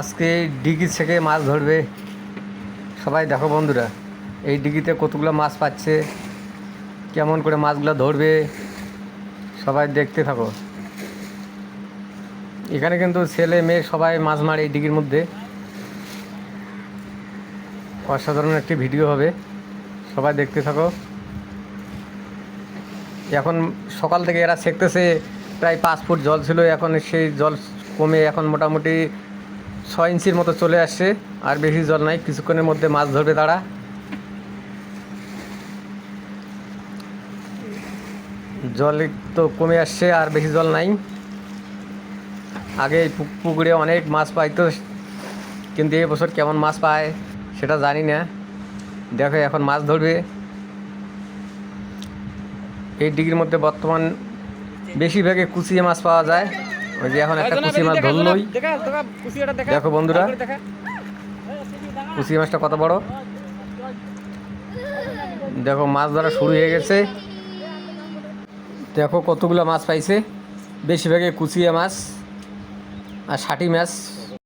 আজকে ডিগি থেকে মাছ ধরবে। সবাই দেখো বন্ধুরা, এই ডিগিতে কতগুলো মাছ পাচ্ছে, কেমন করে মাছগুলো ধরবে, সবাই দেখতে থাকো। এখানে কিন্তু ছেলে মেয়ে সবাই মাছ মারে এই ডিগির মধ্যে। অসাধারণ একটি ভিডিও হবে, সবাই দেখতে থাকো। এখন সকাল থেকে এরা শেখতেছে প্রায় পাঁচ ফুট জল ছিল, এখন সেই জল কমে এখন মোটামুটি ছয় ইঞ্চির মতো চলে আসছে আর বেশি জল নাই, কিছুক্ষণের মধ্যে মাছ ধরবে তারা। জল তো কমে আসছে, আর বেশি জল নাই। আগে পুকুরে অনেক মাছ পাইতো, কিন্তু এই বছর কেমন মাছ পায় সেটা জানি না। দেখো এখন মাছ ধরবে। এই ডিগ্রির মধ্যে বর্তমান বেশিরভাগে কুচিয়ে মাছ পাওয়া যায়। ওই যে এখন একটা কুচি মাছ ধরলই। দেখো বন্ধুরা কুচি মাছটা কত বড়? দেখো মাছ ধরা শুরু হয়ে গেছে। দেখো কতগুলো মাছ পাইছে। বেশিরভাগে কুচিয়া মাছ আর ষাটি মাছ।